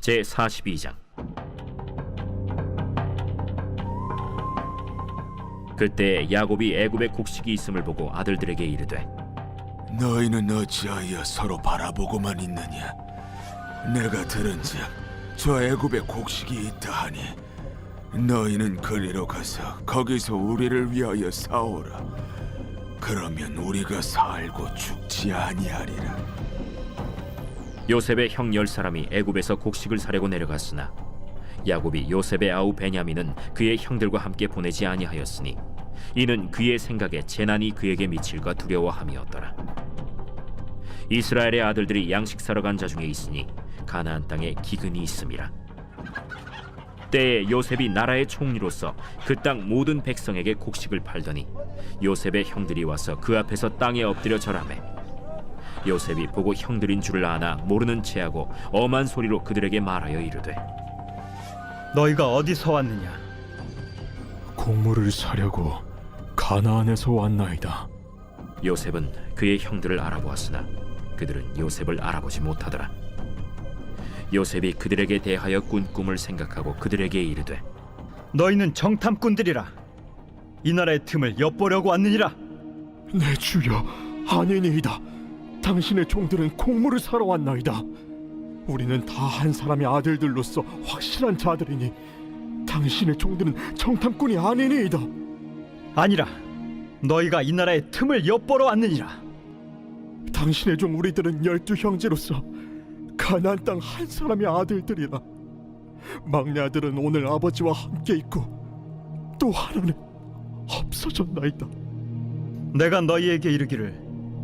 제 42장 그때 야곱이 애굽에 곡식이 있음을 보고 아들들에게 이르되 너희는 어찌하여 서로 바라보고만 있느냐? 내가 들은즉 저 애굽에 곡식이 있다 하니 너희는 거리로 가서 거기서 우리를 위하여 싸우라. 그러면 우리가 살고 죽지 아니하리라. 요셉의 형 열 사람이 애굽에서 곡식을 사려고 내려갔으나 야곱이 요셉의 아우 베냐민은 그의 형들과 함께 보내지 아니하였으니 이는 그의 생각에 재난이 그에게 미칠까 두려워함이었더라. 이스라엘의 아들들이 양식 사러 간 자 중에 있으니 가나안 땅에 기근이 있음이라. 때에 요셉이 나라의 총리로서 그 땅 모든 백성에게 곡식을 팔더니 요셉의 형들이 와서 그 앞에서 땅에 엎드려 절하매 요셉이 보고 형들인 줄을 아나 모르는 체하고 엄한 소리로 그들에게 말하여 이르되 너희가 어디서 왔느냐? 곡물을 사려고 가나안에서 왔나이다. 요셉은 그의 형들을 알아보았으나 그들은 요셉을 알아보지 못하더라 요셉이 그들에게 대하여 꾼 꿈을 생각하고 그들에게 이르되 너희는 정탐꾼들이라. 이 나라의 틈을 엿보려고 왔느니라. 내 주여, 아니니이다. 당신의 종들은 곡물을 사러 왔나이다. 우리는 다 한 사람의 아들들로서 확실한 자들이니 당신의 종들은 정탐꾼이 아니니이다. 아니라 너희가 이 나라의 틈을 엿보러 왔느니라. 당신의 종 우리들은 열두 형제로서 가나안 땅 한 사람의 아들들이라. 막내 아들은 오늘 아버지와 함께 있고 또 하나는 없어졌나이다. 내가 너희에게 이르기를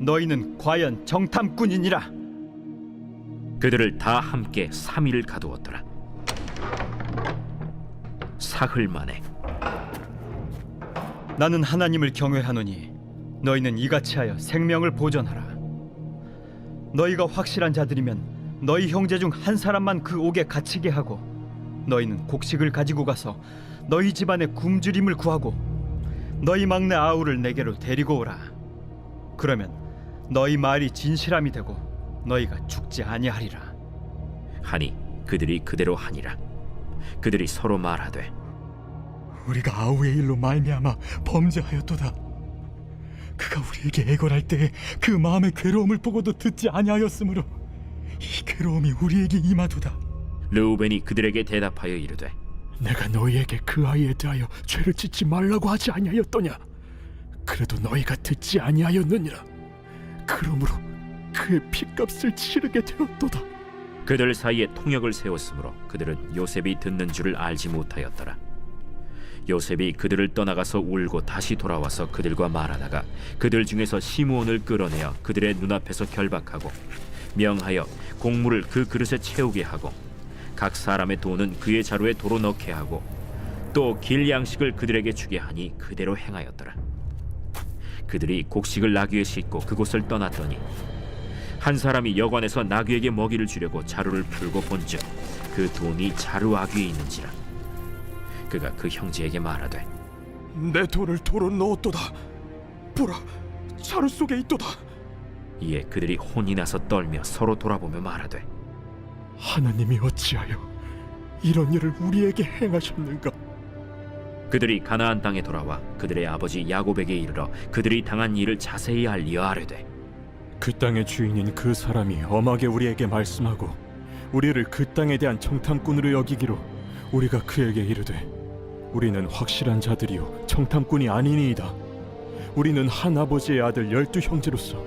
너희는 과연 정탐꾼이니라. 그들을 다 함께 3일을 가두었더라 사흘 만에 나는 하나님을 경외하노니 너희는 이같이 하여 생명을 보존하라. 너희가 확실한 자들이면 너희 형제 중 한 사람만 그 옥에 갇히게 하고 너희는 곡식을 가지고 가서 너희 집안의 굶주림을 구하고 너희 막내 아우를 내게로 데리고 오라. 그러면 너희 말이 진실함이 되고 너희가 죽지 아니하리라. 하니 그들이 그대로 하니라 그들이 서로 말하되 우리가 아우의 일로 말미암아 범죄하였도다. 그가 우리에게 애걸할 때 그 마음의 괴로움을 보고도 듣지 아니하였으므로 이 괴로움이 우리에게 임하도다. 르우벤이 그들에게 대답하여 이르되 내가 너희에게 그 아이에 대하여 죄를 짓지 말라고 하지 아니하였더냐? 그래도 너희가 듣지 아니하였느니라. 그러므로 그의 핏값을 치르게 되었도다. 그들 사이에 통역을 세웠으므로 그들은 요셉이 듣는 줄을 알지 못하였더라. 요셉이 그들을 떠나가서 울고 다시 돌아와서 그들과 말하다가 그들 중에서 시므온을 끌어내어 그들의 눈앞에서 결박하고 명하여 곡물을 그 그릇에 채우게 하고 각 사람의 돈은 그의 자루에 도로 넣게 하고 또 길 양식을 그들에게 주게 하니 그대로 행하였더라. 그들이 곡식을 나귀에 싣고 그곳을 떠났더니 한 사람이 여관에서 나귀에게 먹이를 주려고 자루를 풀고 본즉 그 돈이 자루 아귀에 있는지라 그가 그 형제에게 말하되 내 돈을 도로 넣었도다. 보라, 자루 속에 있도다. 이에 그들이 혼이 나서 떨며 서로 돌아보며 말하되 하나님이 어찌하여 이런 일을 우리에게 행하셨는가? 그들이 가나안 땅에 돌아와 그들의 아버지 야곱에게 이르러 그들이 당한 일을 자세히 알리어 아뢰되 그 땅의 주인인 그 사람이 엄하게 우리에게 말씀하고 우리를 그 땅에 대한 정탐꾼으로 여기기로 우리가 그에게 이르되 우리는 확실한 자들이요 정탐꾼이 아니니이다. 우리는 한 아버지의 아들 열두 형제로서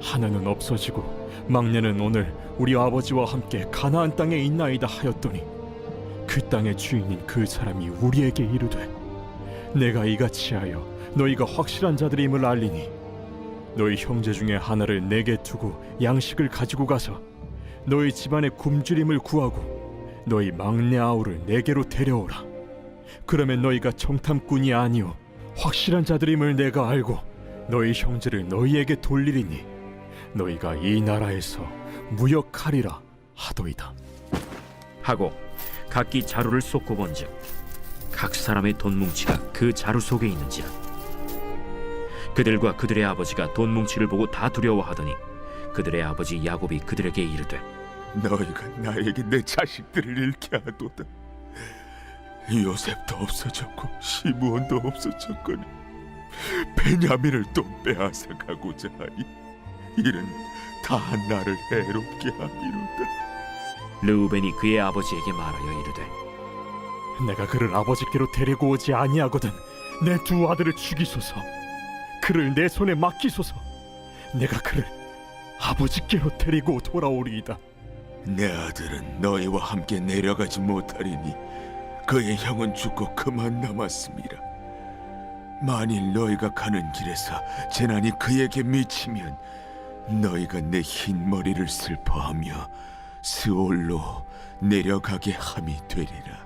하나는 없어지고 막내는 오늘 우리 아버지와 함께 가나안 땅에 있나이다 하였더니 그 땅의 주인인 그 사람이 우리에게 이르되 내가 이같이 하여 너희가 확실한 자들임을 알리니 너희 형제 중에 하나를 내게 두고 양식을 가지고 가서 너희 집안의 굶주림을 구하고 너희 막내 아우를 내게로 데려오라. 그러면 너희가 정탐꾼이 아니오 확실한 자들임을 내가 알고 너희 형제를 너희에게 돌리리니 너희가 이 나라에서 무역하리라 하도이다. 하고 각기 자루를 쏟고 본즉 각 사람의 돈 뭉치가 그 자루 속에 있는지라 그들과 그들의 아버지가 돈 뭉치를 보고 다 두려워하더니 그들의 아버지 야곱이 그들에게 이르되 너희가 나에게 내 자식들을 잃게 하도다. 요셉도 없어졌고 시므온도 없어졌거니 베냐민을 또 빼앗아 가고자 하니 이는 다 나를 해롭게 함이로다. 르우벤이 그의 아버지에게 말하여 이르되 내가 그를 아버지께로 데리고 오지 아니하거든 내 두 아들을 죽이소서 그를 내 손에 맡기소서 내가 그를 아버지께로 데리고 돌아오리이다 내 아들은 너희와 함께 내려가지 못하리니 그의 형은 죽고 그만 남았습니다. 만일 너희가 가는 길에서 재난이 그에게 미치면 너희가 내 흰 머리를 슬퍼하며 스올로 내려가게 함이 되리라.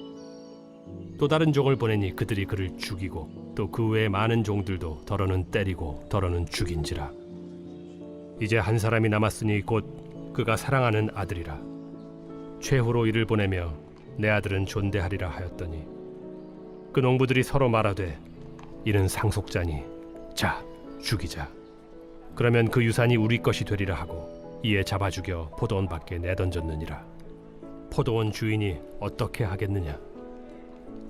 또 다른 종을 보내니 그들이 그를 죽이고 또 그 외에 많은 종들도 더러는 때리고 더러는 죽인지라. 이제 한 사람이 남았으니 곧 그가 사랑하는 아들이라. 최후로 이를 보내며 내 아들은 존대하리라 하였더니 그 농부들이 서로 말하되 이는 상속자니 자 죽이자. 그러면 그 유산이 우리 것이 되리라 하고 이에 잡아 죽여 포도원 밖에 내던졌느니라. 포도원 주인이 어떻게 하겠느냐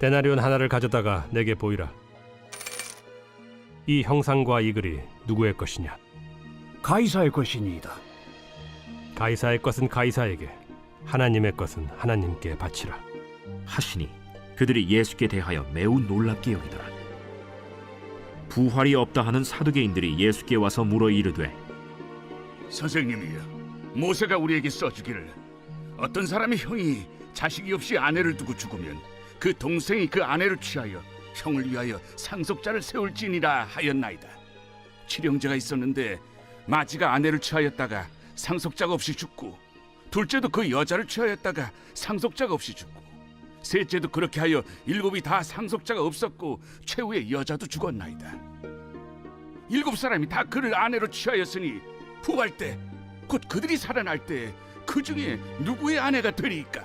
데나리온 하나를 가져다가 내게 보이라. 이 형상과 이 글이 누구의 것이냐? 가이사의 것이니이다. 가이사의 것은 가이사에게 하나님의 것은 하나님께 바치라. 하시니 그들이 예수께 대하여 매우 놀랍게 여기더라. 부활이 없다 하는 사두개인들이 예수께 와서 물어 이르되 선생님이여 모세가 우리에게 써주기를 어떤 사람의 형이 자식이 없이 아내를 두고 죽으면 그 동생이 그 아내를 취하여 형을 위하여 상속자를 세울지니라 하였나이다 칠형제가 있었는데 마지가 아내를 취하였다가 상속자가 없이 죽고 둘째도 그 여자를 취하였다가 상속자가 없이 죽고 셋째도 그렇게 하여 일곱이 다 상속자가 없었고 최후의 여자도 죽었나이다 일곱 사람이 다 그를 아내로 취하였으니 부활 때 곧 그들이 살아날 때 그 중에 누구의 아내가 되리까?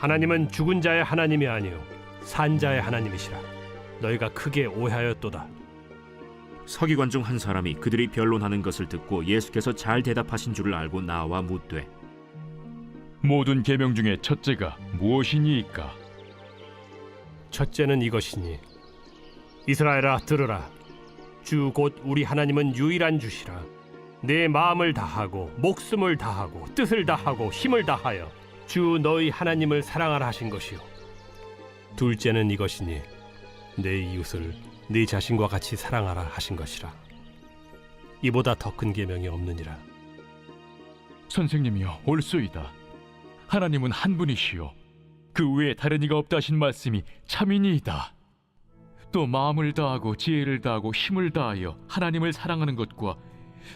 하나님은 죽은 자의 하나님이 아니요 산 자의 하나님이시라. 너희가 크게 오해하였도다. 서기관 중 한 사람이 그들이 변론하는 것을 듣고 예수께서 잘 대답하신 줄을 알고 나와 묻되 모든 계명 중에 첫째가 무엇이니이까? 첫째는 이것이니 이스라엘아 들으라. 주 곧 우리 하나님은 유일한 주시라. 내 마음을 다하고 목숨을 다하고 뜻을 다하고 힘을 다하여 주 너희 하나님을 사랑하라 하신 것이요 둘째는 이것이니 내 이웃을 네 자신과 같이 사랑하라 하신 것이라 이보다 더 큰 계명이 없느니라 선생님이여 옳소이다. 하나님은 한 분이시요 그 외에 다른 이가 없다 하신 말씀이 참이니이다. 또 마음을 다하고 지혜를 다하고 힘을 다하여 하나님을 사랑하는 것과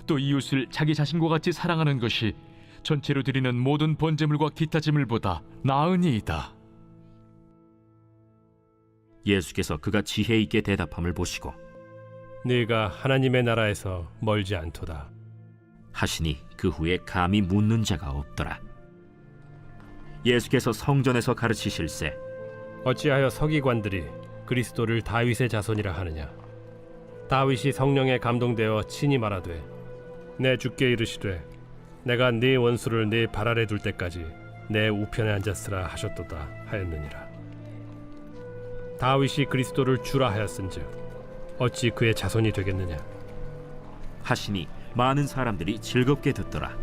또 이웃을 자기 자신과 같이 사랑하는 것이 전체로 드리는 모든 번제물과 기타 제물보다 나으니이다. 예수께서 그가 지혜 있게 대답함을 보시고 네가 하나님의 나라에서 멀지 않도다 하시니 그 후에 감히 묻는 자가 없더라. 예수께서 성전에서 가르치실세 어찌하여 서기관들이 그리스도를 다윗의 자손이라 하느냐 다윗이 성령에 감동되어 친히 말하되 내 주께 이르시되 내가 네 원수를 네 발 아래 둘 때까지 내 우편에 앉았으라 하셨도다 하였느니라 다윗이 그리스도를 주라 하였은즉 어찌 그의 자손이 되겠느냐 하시니 많은 사람들이 즐겁게 듣더라.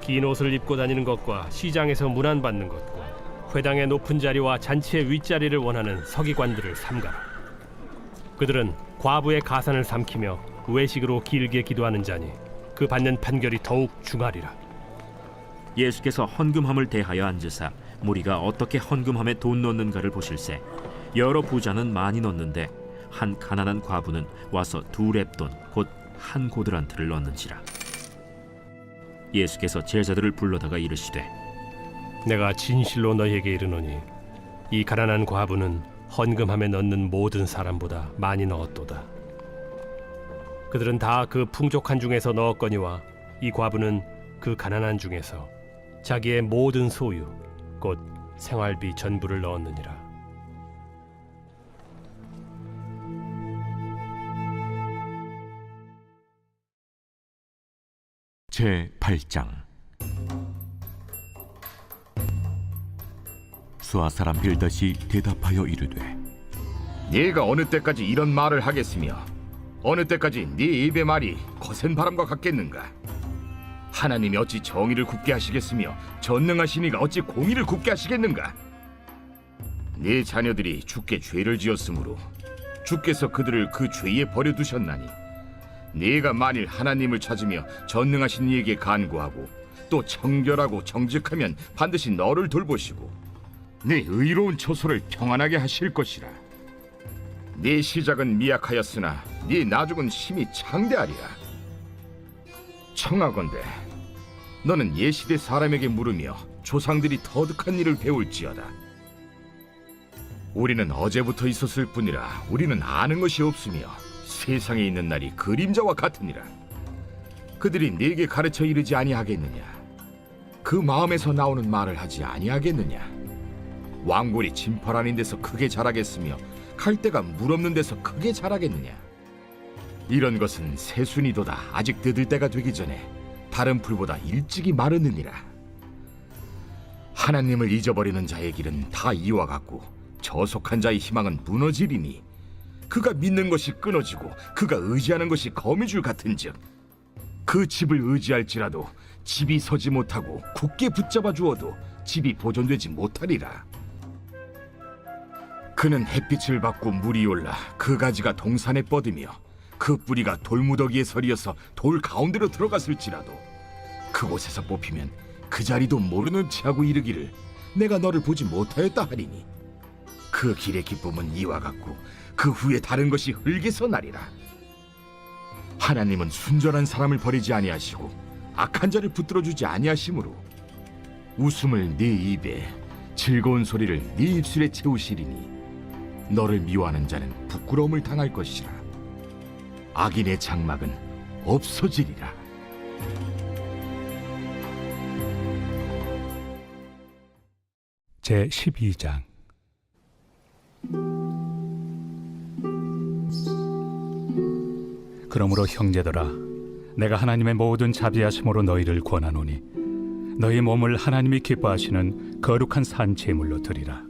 긴 옷을 입고 다니는 것과 시장에서 문안 받는 것과 회당의 높은 자리와 잔치의 윗자리를 원하는 서기관들을 삼가라. 그들은 과부의 가산을 삼키며 외식으로 길게 기도하는 자니 그 받는 판결이 더욱 중하리라. 예수께서 헌금함을 대하여 앉으사 무리가 어떻게 헌금함에 돈 넣는가를 보실세 여러 부자는 많이 넣는데 한 가난한 과부는 와서 두 랩돈 곧 한 고드란트를 넣는지라 예수께서 제자들을 불러다가 이르시되 내가 진실로 너희에게 이르노니 이 가난한 과부는 헌금함에 넣는 모든 사람보다 많이 넣었도다. 그들은 다 그 풍족한 중에서 넣었거니와 이 과부는 그 가난한 중에서 자기의 모든 소유 곧 생활비 전부를 넣었느니라. 제 8장 수아 사람 빌닷이 대답하여 이르되 네가 어느 때까지 이런 말을 하겠으며 어느 때까지 네 입의 말이 거센 바람과 같겠는가? 하나님이 어찌 정의를 굽게 하시겠으며 전능하신 이가 어찌 공의를 굽게 하시겠는가? 네 자녀들이 주께 죄를 지었으므로 주께서 그들을 그 죄에 버려두셨나니 네가 만일 하나님을 찾으며 전능하신 이에게 간구하고 또 청결하고 정직하면 반드시 너를 돌보시고 네 의로운 처소를 평안하게 하실 것이라. 네 시작은 미약하였으나 네 나중은 심히 창대하리라. 청하건대 너는 예시대 사람에게 물으며 조상들이 터득한 일을 배울지어다. 우리는 어제부터 있었을 뿐이라 우리는 아는 것이 없으며 세상에 있는 날이 그림자와 같으니라. 그들이 네게 가르쳐 이르지 아니하겠느냐? 그 마음에서 나오는 말을 하지 아니하겠느냐? 왕골이 진펄 아닌 데서 크게 자라겠으며 갈대가 물 없는 데서 크게 자라겠느냐? 이런 것은 새순이도다 아직 뜯을 때가 되기 전에 다른 풀보다 일찍이 마르느니라. 하나님을 잊어버리는 자의 길은 다 이와 같고 저속한 자의 희망은 무너지리니 그가 믿는 것이 끊어지고 그가 의지하는 것이 거미줄 같은즉 그 집을 의지할지라도 집이 서지 못하고 굳게 붙잡아 주어도 집이 보존되지 못하리라. 그는 햇빛을 받고 물이 올라 그 가지가 동산에 뻗으며 그 뿌리가 돌무더기에 서리어서 돌 가운데로 들어갔을지라도 그곳에서 뽑히면 그 자리도 모르는 체하고 이르기를 내가 너를 보지 못하였다 하리니 그 길의 기쁨은 이와 같고 그 후에 다른 것이 흙에서 나리라. 하나님은 순전한 사람을 버리지 아니하시고 악한 자를 붙들어 주지 아니하심으로 웃음을 네 입에 즐거운 소리를 네 입술에 채우시리니 너를 미워하는 자는 부끄러움을 당할 것이라. 악인의 장막은 없어지리라. 제 12장. 그러므로 형제들아 내가 하나님의 모든 자비하심으로 너희를 권하노니 너희 몸을 하나님이 기뻐하시는 거룩한 산 제물로 드리라.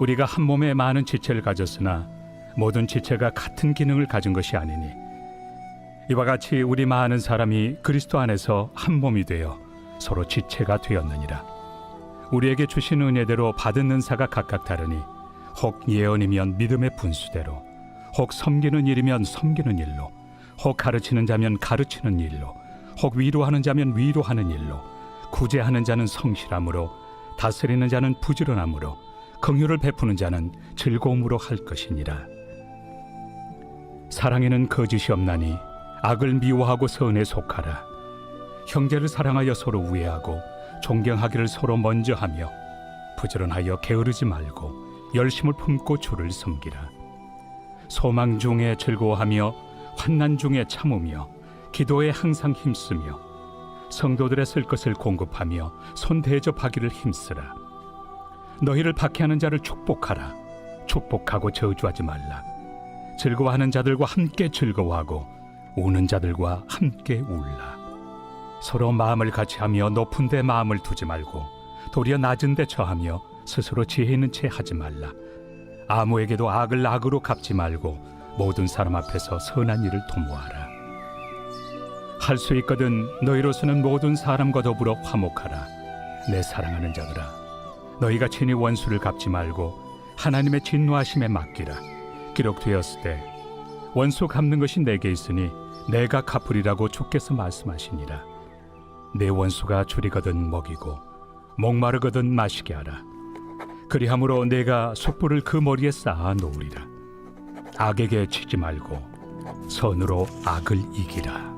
우리가 한 몸에 많은 지체를 가졌으나 모든 지체가 같은 기능을 가진 것이 아니니 이와 같이 우리 많은 사람이 그리스도 안에서 한 몸이 되어 서로 지체가 되었느니라. 우리에게 주신 은혜대로 받은 은사가 각각 다르니 혹 예언이면 믿음의 분수대로 혹 섬기는 일이면 섬기는 일로 혹 가르치는 자면 가르치는 일로 혹 위로하는 자면 위로하는 일로 구제하는 자는 성실함으로 다스리는 자는 부지런함으로 긍휼을 베푸는 자는 즐거움으로 할 것이니라. 사랑에는 거짓이 없나니 악을 미워하고 선에 속하라. 형제를 사랑하여 서로 우애하고 존경하기를 서로 먼저 하며 부지런하여 게으르지 말고 열심을 품고 주를 섬기라. 소망 중에 즐거워하며 환난 중에 참으며 기도에 항상 힘쓰며 성도들의 쓸 것을 공급하며 손 대접하기를 힘쓰라 너희를 박해하는 자를 축복하라 축복하고 저주하지 말라 즐거워하는 자들과 함께 즐거워하고 우는 자들과 함께 울라 서로 마음을 같이하며 높은 데 마음을 두지 말고 도리어 낮은 데 처하며 스스로 지혜 있는 채 하지 말라 아무에게도 악을 악으로 갚지 말고 모든 사람 앞에서 선한 일을 도모하라. 할 수 있거든 너희로서는 모든 사람과 더불어 화목하라. 내 사랑하는 자들아, 너희가 친히 원수를 갚지 말고 하나님의 진노하심에 맡기라. 기록되었을 때 원수 갚는 것이 내게 있으니 내가 갚으리라고 주께서 말씀하시니라. 내 원수가 줄이거든 먹이고 목마르거든 마시게 하라. 그리함으로 내가 숯불을 그 머리에 쌓아 놓으리라. 악에게 치지 말고 선으로 악을 이기라.